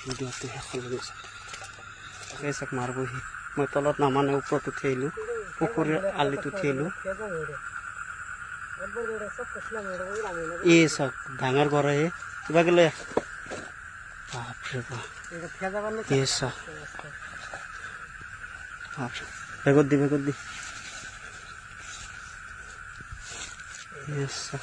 ভিডিঅ'টো শেষলৈকে চাওক তাকে চাওক মাৰবহি মই তলত নামানে ওপৰত উঠি আহিলোঁ পুখুৰীৰ আলিত উঠি আহিলোঁ এই চাওক ডাঙৰ গড়ে কিবাকে লৈ আহ। বাপৰে বেগত দি বেগত দি চাওক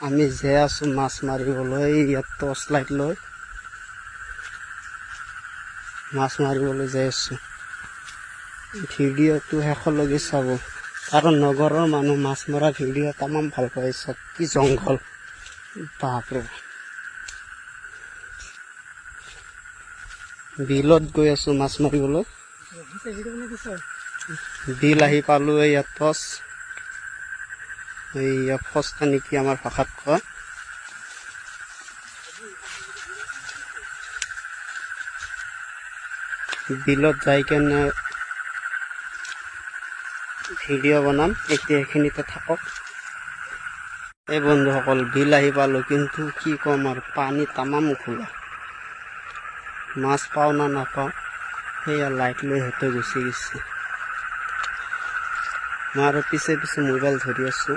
আমি যে আছোঁ মাছ মাৰিবলৈ ইয়াত টৰ্চ লাইট লৈ। মাছ মাৰিবলৈ যাই আছোঁ। ভিডিঅ'টো শেষলৈকে চাব। কাৰণ নগৰৰ মানুহ মাছ মৰা ভিডিঅ' তামাম ভাল পাই চাওক কি জংঘল। বাপৰে। বিলত গৈ আছোঁ মাছ মাৰিবলৈ। বিল আহি পালোঁ এইয়া ফচ ফচকা নেকি আমাৰ ভাষাত কয় বিলত যাই কেনে ভিডিঅ' বনাম এতিয়া এইখিনিতে থাকক। এই বন্ধুসকল বিল আহি পালোঁ কিন্তু কি ক'ম আৰু পানী তামাম খোলা। মাছ পাওঁ না নাপাওঁ সেয়া লাইট লৈ সিহঁতে গুচি গৈছে। মারও পিছে পিছে মোবাইল ধরি আছো।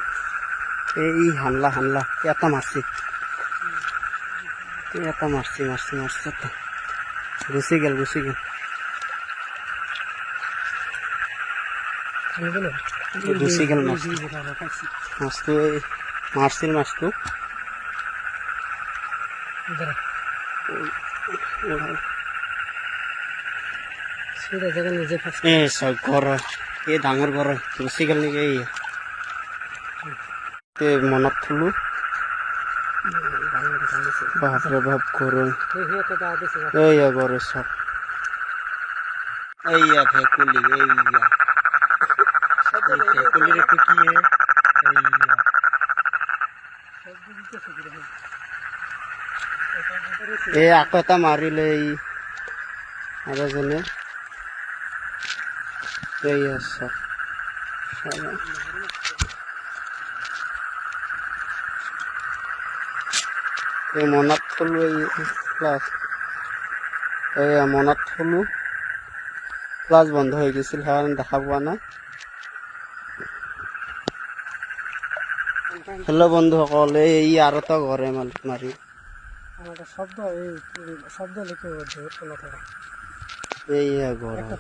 এই হানলা হানলা এটা মারছি এটা মারছি মারছি মারছি এটা। গুছি গেল গুছি গেল। গুছি গেল? মারছি মারছি মারছিল মারছি ওরা নিজে ফাঁস এ সব এই ডাঙৰ ঘৰ গুচি গেল নেকি এই? মনত থলোঁ। বাপৰে বাপ ঘৰ সিহঁতে গা দিছে এইয়া ঘৰ চাওক এইয়া ভেকুলি এইয়া এই ভেকুলিৰ এইটো কি এই আকৌ এটা মাৰিলে এই আৰু এজনে। There sir. Shall এই মনাত থলো এই প্লাস। এই মনাত থলো। প্লাস বন্ধ হয়ে গেছিল কারণ দেখা পোৱা নাই। হেল্ল বন্ধুসকল এই আর তো ঘরে মালিক মাৰি। আমাদের শব্দ এই শব্দ লিখে এই ঘর একটা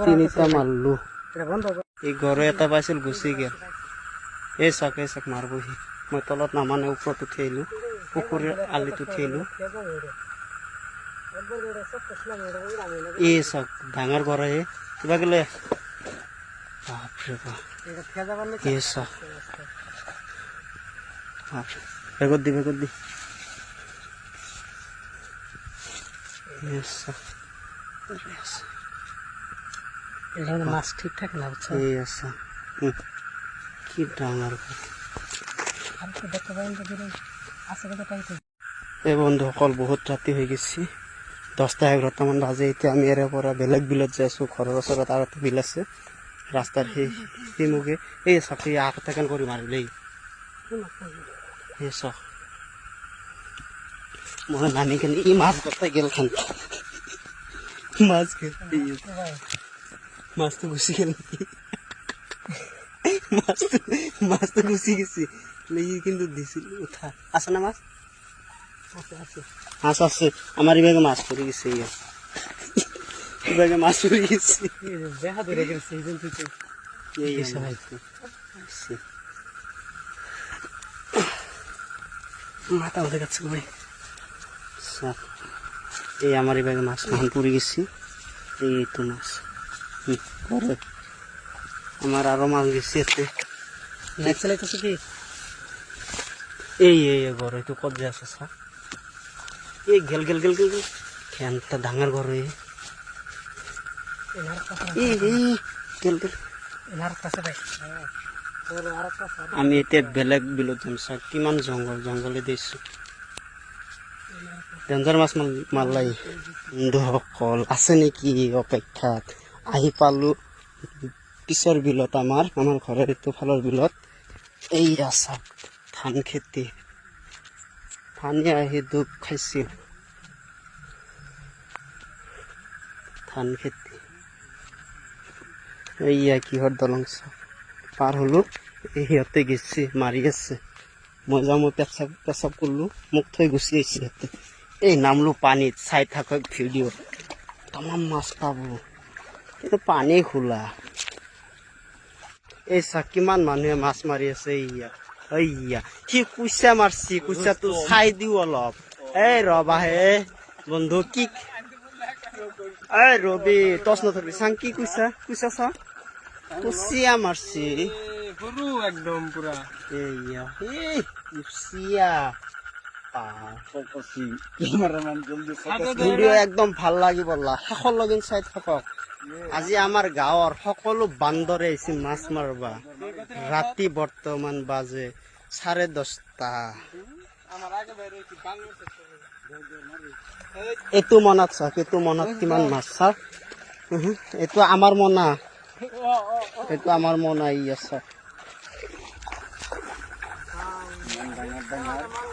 তিনিটা মাৰলো এই ঘৰে এটা পাইছিল গুচি গেল এই চাওক এই চাওক মাৰবহি মই তলত নামানে ওপৰত উঠি আহিলোঁ পুখুৰীৰ আলিত উঠি আহিলোঁ এই চাওক ডাঙৰ ঘৰে কিবাকে লৈ আহ। বাপৰে বাপ এই চাওক হ্যাঁ। ভেগর দি ভেগর দি। মাছ হ্যাঁ। ঠিকঠাক না বুঝছ? এই কি ডাঙার এই বন্ধুসকল বহুত ৰাতি হৈ গৈছে। দহটা এঘাৰটামান বাজে এতিয়া আমি ইয়াৰে পৰা বেলেগ বিলত যাই আছোঁ ঘৰৰ ওচৰত আৰু এটা বিল আছে। ৰাস্তাৰ সেই সেই সেইমুখে এই চাপি আগ এটা কৰি মাৰিলেই এই। এই চাওক মই নামি কেনে ই মাছ গোটাই গেল খান মাছ গেল এই মাছটো গুচি গেল নেকি মাছটো মাছটো গুচি গেছি ই কিন্তু দিছিল উঠা আছে না মাছ আছে আছে মাছ আছে আমার ইভাগে মাছ পড়ে গেছে ইয়া ইভাগে মাছ পড়ে গেছে এই যে দেখা ধরে গেছে এই জন্য মাথা উঠে গেছে ভাই। সাপ। এই আমার এভাবে মাছ মান পড়ে গেছি। এই তো মাছ। পরে। আমার আরও মাছ গেছি এতে। চালাইতেছে কি? এই এই এই ঘর তো কত যে আছে সা এই গেল গেল গেল গেল গেল। ফ্যানটা ডাঙার ঘর। এই এই এই গেল গেল। এনার কাছে কাছে আমি এতিয়া বেলেগ বিলত যাম চা কিমান জংঘল জংঘলে দিছো। ডেঞ্জাৰ মাছ মাল মালাই। বন্ধুসকল আছে নেকি অপেক্ষাত? আহি পালো পিছৰ বিলত আমাৰ আমাৰ ঘৰৰ এইটো ফালৰ বিলত। এই আছা ধান খেতি। ধানে আহি দুখ খাইছিল ধান খেতি। এইয়া কিহৰ দলং চা পাৰ হলো। এই সিহঁতে গেছি মাৰি আছে। মই যাওঁ মই পেচাব পেচাব কৰিলো। মোক থৈ গুচি আহিছে সিহঁতে। এই নামলো পানীত চাই থাকক ভিডিঅ' তামাম মাছ পাব। কিন্তু পানী খোলা। এই চা কিমান মানুহে মাছ মাৰি আছে এইয়া। সি কুচিয়া মাৰছি কুচিয়াটো চাই দিও অলপ। এই ৰবা হে। বন্ধু কি এই ৰবি টচ নধৰবি। চাং কি কুচিয়া কুচিয়া চা? কুচিয়া মাৰছি গরু একদম পুরা। এইয়া এই কুচিয়া ভিডিঅ' একদম ভালো লাগিব লা। শেষলৈকে চাই থাকক। আজি আমাৰ গাঁৱৰ সকলো বান্দৰে আহিছে মাছ মাৰবা। ৰাতি বৰ্তমান বাজে চাৰে দহটা এইটো মনত চাওক এইটো মনত কিমান মাছ চাওক এইটো আমাৰ মনা। এইটো আমাৰ মনা ই আছে।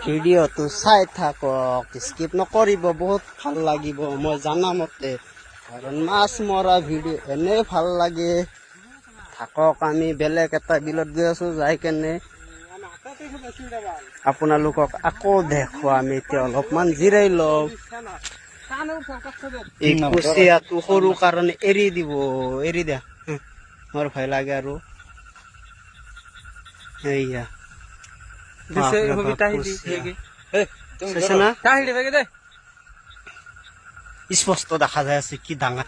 ভিডিঅ'টো চাই থাকক স্কিপ নকৰিব বহুত ভাল লাগিব। মই জানা মতে কাৰণ মাছ মৰা ভিডিঅ' এনে ভাল লাগে। থাকক আমি বেলেগ এটা বিলত গৈ আছো যাই কেনে আপোনালোকক আকৌ দেখুৱা আমি এতিয়া অলপমান জিৰাই লওঁ। এই কুচিয়াটো সৰু কাৰণে এৰি দিব এৰি দিয়া। মোর ভয় লাগে আরও এইয়া স্পষ্ট দেখা যায় আছে কি ডাঙা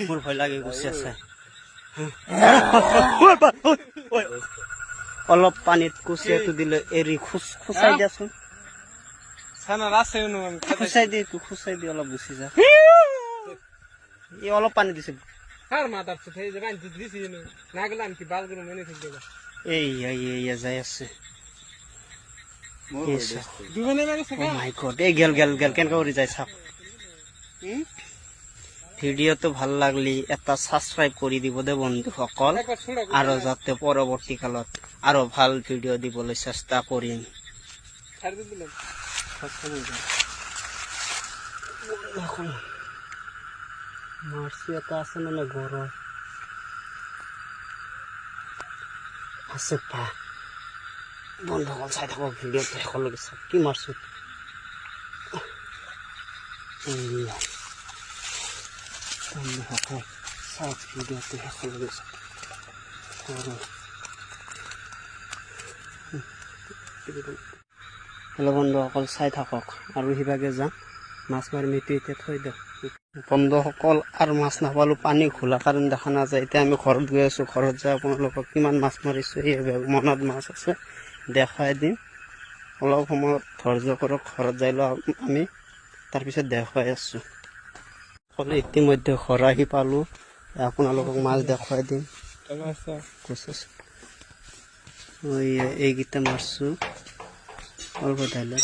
মোর ভয় লাগে গুছি আছে অলপ পানীত কুচিয়াটো দিলে এৰি খোজ খোচাই দিয়াচোন খুচাই দি খোচাই দি অলপ গুচি যা ই অলপ পানী দিছে কার মাথা চুপে যে না গেলে আমি কি বালগুলো মেনে এই এই এই যাই আছে oh ভিডিও তো ভালো লাগলি এটা সাবস্ক্রাইব করে দিব দে বন্ধু সকল। আর যাতে পরবর্তীকালত আরও ভালো ভিডিও দিবলৈ চেষ্টা কৰিম মাৰ্চি এটা আছে মানে ঘৰৰ আছে পা বন্ধুসকল চাই থাকক ভিডিঅ'টো শেষলৈকে চাওক কি এইয়া বন্ধুসকল চাওক ভিডিঅ'টো শেষলৈকে চাওক হেল্ল' বন্ধুসকল চাই থাকক আৰু সিভাগে যাম মাছ মাৰি এতিয়া থৈ দিয়ক বন্ধুসকল আৰু মাছ নাপালোঁ পানী খোলা কাৰণে দেখা নাযায়। এতিয়া আমি ঘৰত গৈ আছোঁ ঘৰত যাই আপোনালোকক কিমান মাছ মাৰিছোঁ এই মনত মাছ আছে দেখুৱাই দিম। অলপ সময় ধৈৰ্য কৰক ঘৰত যাই লওঁ আমি তাৰপিছত দেখুৱাই আছোঁ। সকলো ইতিমধ্যে ঘৰ আহি পালোঁ আপোনালোকক মাছ দেখুৱাই দিম। এইকেইটা মাৰছোঁ। অলপ ঢালে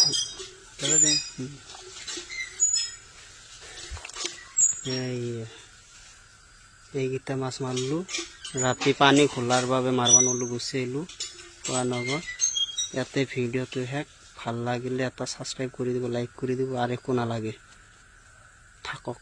এইকেইটা মাছ মাৰিলোঁ। ৰাতি পানী খোলাৰ বাবে মাৰিব নলো গুচি আহিলোঁ। কোৱা নগৰ ইয়াতে ভিডিঅ'টো শেষ ভালো লাগিলে এটা ছাবস্ক্ৰাইব কৰি দিব লাইক কৰি দিব, আৰু একো নালাগে। থাকক।